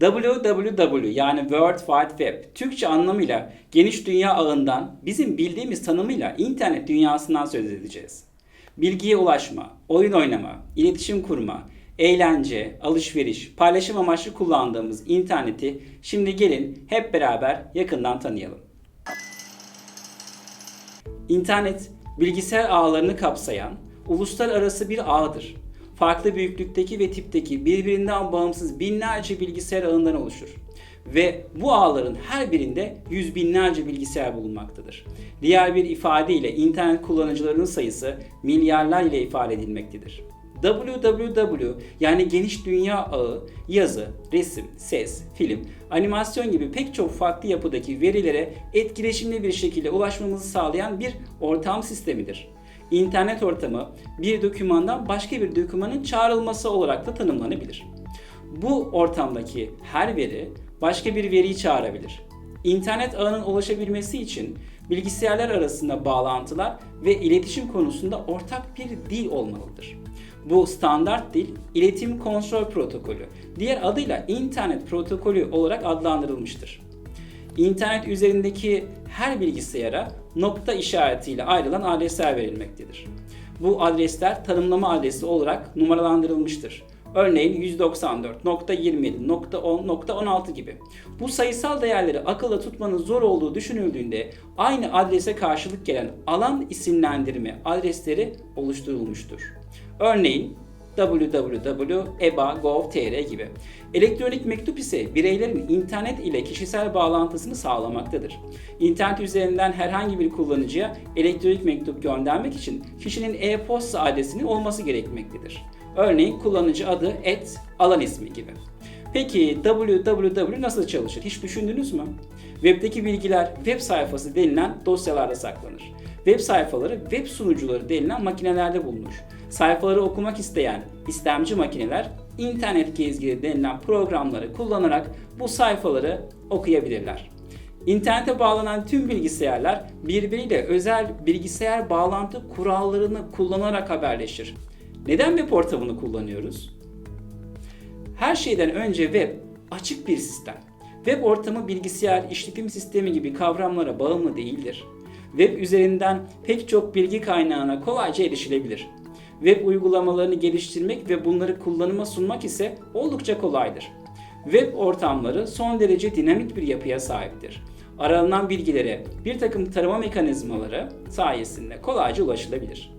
WWW yani World Wide Web, Türkçe anlamıyla geniş dünya ağından bizim bildiğimiz tanımıyla internet dünyasından söz edeceğiz. Bilgiye ulaşma, oyun oynama, iletişim kurma, eğlence, alışveriş, paylaşım amaçlı kullandığımız interneti şimdi gelin hep beraber yakından tanıyalım. İnternet, bilgisayar ağlarını kapsayan uluslararası bir ağdır. Farklı büyüklükteki ve tipteki birbirinden bağımsız binlerce bilgisayar ağından oluşur. Ve bu ağların her birinde yüz binlerce bilgisayar bulunmaktadır. Diğer bir ifadeyle internet kullanıcılarının sayısı milyarlar ile ifade edilmektedir. www yani geniş dünya ağı yazı, resim, ses, film, animasyon gibi pek çok farklı yapıdaki verilere etkileşimli bir şekilde ulaşmamızı sağlayan bir ortam sistemidir. İnternet ortamı bir dokümandan başka bir dokümanın çağrılması olarak da tanımlanabilir. Bu ortamdaki her veri başka bir veriyi çağırabilir. İnternet ağının ulaşabilmesi için bilgisayarlar arasında bağlantılar ve iletişim konusunda ortak bir dil olmalıdır. Bu standart dil iletişim kontrol protokolü, diğer adıyla internet protokolü olarak adlandırılmıştır. İnternet üzerindeki her bilgisayara nokta işaretiyle ayrılan adresler verilmektedir. Bu adresler tanımlama adresi olarak numaralandırılmıştır. Örneğin 194.27.10.16 gibi. Bu sayısal değerleri akılda tutmanın zor olduğu düşünüldüğünde aynı adrese karşılık gelen alan isimlendirme adresleri oluşturulmuştur. Örneğin www.eba.gov.tr gibi. Elektronik mektup ise bireylerin internet ile kişisel bağlantısını sağlamaktadır. İnternet üzerinden herhangi bir kullanıcıya elektronik mektup göndermek için kişinin e-posta adresinin olması gerekmektedir. Örneğin kullanıcı adı et alan ismi gibi. Peki www nasıl çalışır? Hiç düşündünüz mü? Web'deki bilgiler web sayfası denilen dosyalarda saklanır. Web sayfaları web sunucuları denilen makinelerde bulunur. Sayfaları okumak isteyen istemci makineler internet gezgili denilen programları kullanarak bu sayfaları okuyabilirler. İnternete bağlanan tüm bilgisayarlar birbiriyle özel bilgisayar bağlantı kurallarını kullanarak haberleşir. Neden web ortamını kullanıyoruz? Her şeyden önce web açık bir sistem. Web ortamı bilgisayar, işletim sistemi gibi kavramlara bağımlı değildir. Web üzerinden pek çok bilgi kaynağına kolayca erişilebilir. Web uygulamalarını geliştirmek ve bunları kullanıma sunmak ise oldukça kolaydır. Web ortamları son derece dinamik bir yapıya sahiptir. Aranan bilgilere bir takım tarama mekanizmaları sayesinde kolayca ulaşılabilir.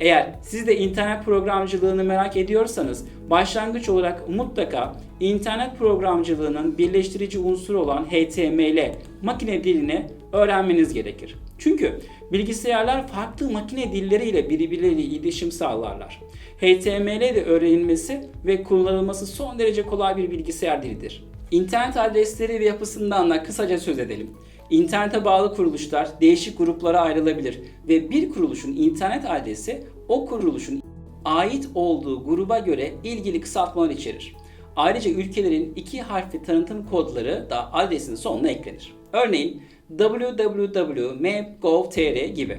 Eğer siz de internet programcılığını merak ediyorsanız başlangıç olarak mutlaka internet programcılığının birleştirici unsuru olan HTML makine dilini öğrenmeniz gerekir. Çünkü bilgisayarlar farklı makine dilleriyle birbirleriyle iletişim sağlarlar. HTML de öğrenilmesi ve kullanılması son derece kolay bir bilgisayar dilidir. İnternet adresleri ve yapısından da kısaca söz edelim. İnternete bağlı kuruluşlar değişik gruplara ayrılabilir ve bir kuruluşun internet adresi o kuruluşun ait olduğu gruba göre ilgili kısaltmalar içerir. Ayrıca ülkelerin iki harfli tanıtım kodları da adresin sonuna eklenir. Örneğin www.map.gov.tr gibi.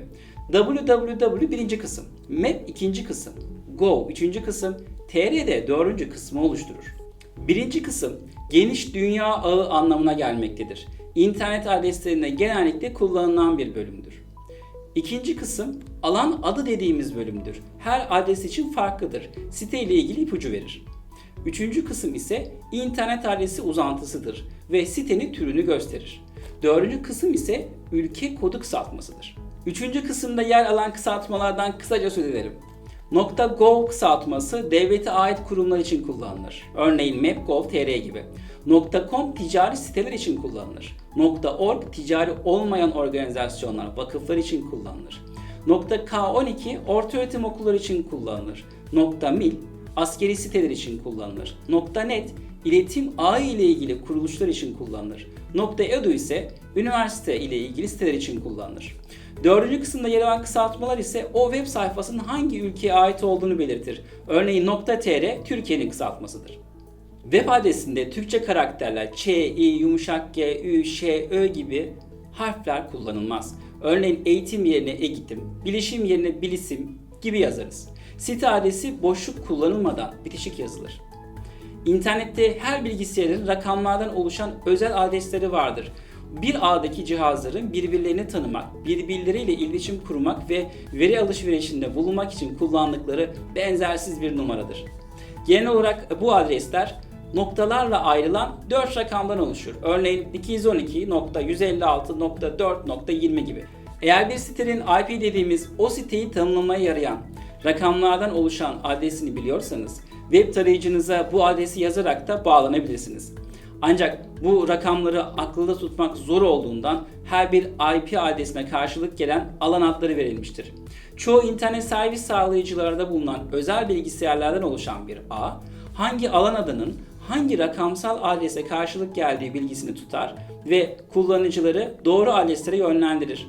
www birinci kısım, map ikinci kısım, gov üçüncü kısım, tr de dördüncü kısmı oluşturur. Birinci kısım geniş dünya ağı anlamına gelmektedir. İnternet adreslerinde genellikle kullanılan bir bölümdür. İkinci kısım alan adı dediğimiz bölümdür. Her adres için farklıdır. Site ile ilgili ipucu verir. Üçüncü kısım ise internet adresi uzantısıdır ve sitenin türünü gösterir. Dördüncü kısım ise ülke kodu kısaltmasıdır. Üçüncü kısımda yer alan kısaltmalardan kısaca söz edelim. .gov kısaltması devlete ait kurumlar için kullanılır. Örneğin map.gov.tr gibi. .com ticari siteler için kullanılır. .org ticari olmayan organizasyonlar, vakıflar için kullanılır. K12 ortaöğretim okulları için kullanılır. .mil askeri siteler için kullanılır. .net iletim ağı ile ilgili kuruluşlar için kullanılır. .edu ise üniversite ile ilgili siteler için kullanılır. Dördüncü kısımda yer alan kısaltmalar ise o web sayfasının hangi ülkeye ait olduğunu belirtir. Örneğin .tr Türkiye'nin kısaltmasıdır. Web adresinde Türkçe karakterler Ç, İ, yumuşak G, Ü, Ş, Ö gibi harfler kullanılmaz. Örneğin eğitim yerine eğitim, bilişim yerine bilisim gibi yazarız. Site adresi boşluk kullanılmadan bitişik yazılır. İnternette her bilgisayarın rakamlardan oluşan özel adresleri vardır. Bir ağdaki cihazların birbirlerini tanımak, birbirleriyle iletişim kurmak ve veri alışverişinde bulunmak için kullandıkları benzersiz bir numaradır. Genel olarak bu adresler noktalarla ayrılan 4 rakamdan oluşur. Örneğin 212.156.4.20 gibi. Eğer bir sitenin IP dediğimiz o siteyi tanımlamaya yarayan rakamlardan oluşan adresini biliyorsanız web tarayıcınıza bu adresi yazarak da bağlanabilirsiniz. Ancak bu rakamları akılda tutmak zor olduğundan her bir IP adresine karşılık gelen alan adları verilmiştir. Çoğu internet servis sağlayıcılarda bulunan özel bilgisayarlardan oluşan bir ağ, hangi alan adının hangi rakamsal adrese karşılık geldiği bilgisini tutar ve kullanıcıları doğru adreslere yönlendirir.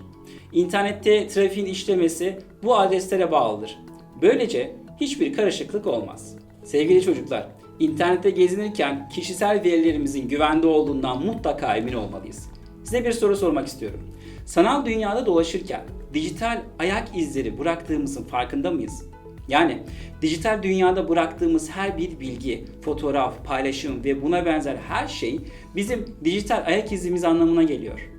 İnternette trafiğin işlemesi bu adreslere bağlıdır. Böylece hiçbir karışıklık olmaz. Sevgili çocuklar, internette gezinirken kişisel verilerimizin güvende olduğundan mutlaka emin olmalıyız. Size bir soru sormak istiyorum. Sanal dünyada dolaşırken dijital ayak izleri bıraktığımızın farkında mıyız? Yani dijital dünyada bıraktığımız her bir bilgi, fotoğraf, paylaşım ve buna benzer her şey bizim dijital ayak izimiz anlamına geliyor.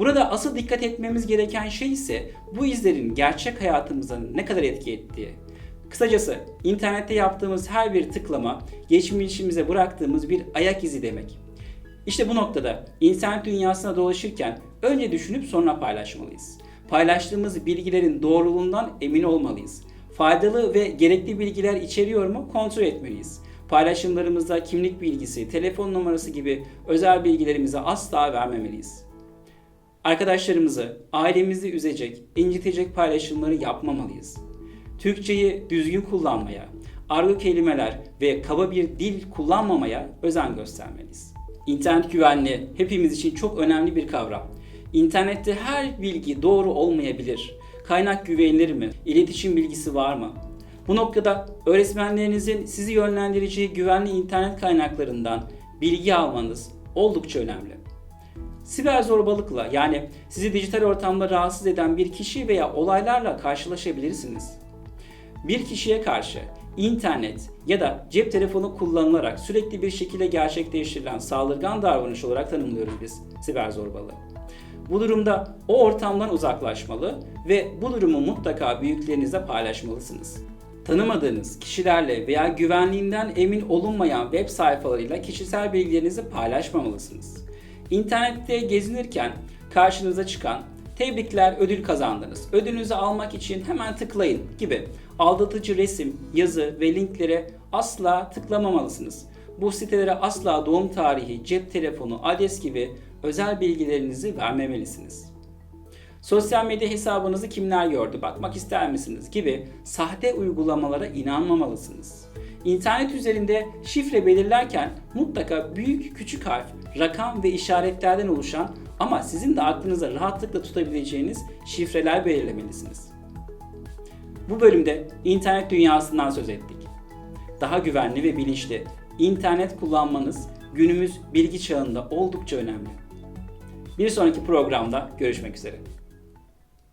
Burada asıl dikkat etmemiz gereken şey ise bu izlerin gerçek hayatımıza ne kadar etki ettiği. Kısacası internette yaptığımız her bir tıklama geçmişimize bıraktığımız bir ayak izi demek. İşte bu noktada internet dünyasına dolaşırken önce düşünüp sonra paylaşmalıyız. Paylaştığımız bilgilerin doğruluğundan emin olmalıyız. Faydalı ve gerekli bilgiler içeriyor mu kontrol etmeliyiz. Paylaşımlarımızda kimlik bilgisi, telefon numarası gibi özel bilgilerimizi asla vermemeliyiz. Arkadaşlarımızı, ailemizi üzecek, incitecek paylaşımları yapmamalıyız. Türkçeyi düzgün kullanmaya, argo kelimeler ve kaba bir dil kullanmamaya özen göstermeliyiz. İnternet güvenliği hepimiz için çok önemli bir kavram. İnternette her bilgi doğru olmayabilir. Kaynak güvenilir mi? İletişim bilgisi var mı? Bu noktada öğretmenlerinizin sizi yönlendireceği güvenli internet kaynaklarından bilgi almanız oldukça önemli. Siber zorbalıkla yani sizi dijital ortamda rahatsız eden bir kişi veya olaylarla karşılaşabilirsiniz. Bir kişiye karşı internet ya da cep telefonu kullanılarak sürekli bir şekilde gerçekleştirilen saldırgan davranış olarak tanımlıyoruz biz siber zorbalığı. Bu durumda o ortamdan uzaklaşmalı ve bu durumu mutlaka büyüklerinizle paylaşmalısınız. Tanımadığınız kişilerle veya güvenliğinden emin olunmayan web sayfalarıyla kişisel bilgilerinizi paylaşmamalısınız. İnternette gezinirken karşınıza çıkan tebrikler ödül kazandınız. Ödülünüzü almak için hemen tıklayın gibi aldatıcı resim, yazı ve linklere asla tıklamamalısınız. Bu sitelere asla doğum tarihi, cep telefonu, adres gibi özel bilgilerinizi vermemelisiniz. Sosyal medya hesabınızı kimler gördü, bakmak ister misiniz gibi sahte uygulamalara inanmamalısınız. İnternet üzerinde şifre belirlerken mutlaka büyük, küçük harf, rakam ve işaretlerden oluşan ama sizin de aklınıza rahatlıkla tutabileceğiniz şifreler belirlemelisiniz. Bu bölümde internet dünyasından söz ettik. Daha güvenli ve bilinçli internet kullanmanız günümüz bilgi çağında oldukça önemli. Bir sonraki programda görüşmek üzere.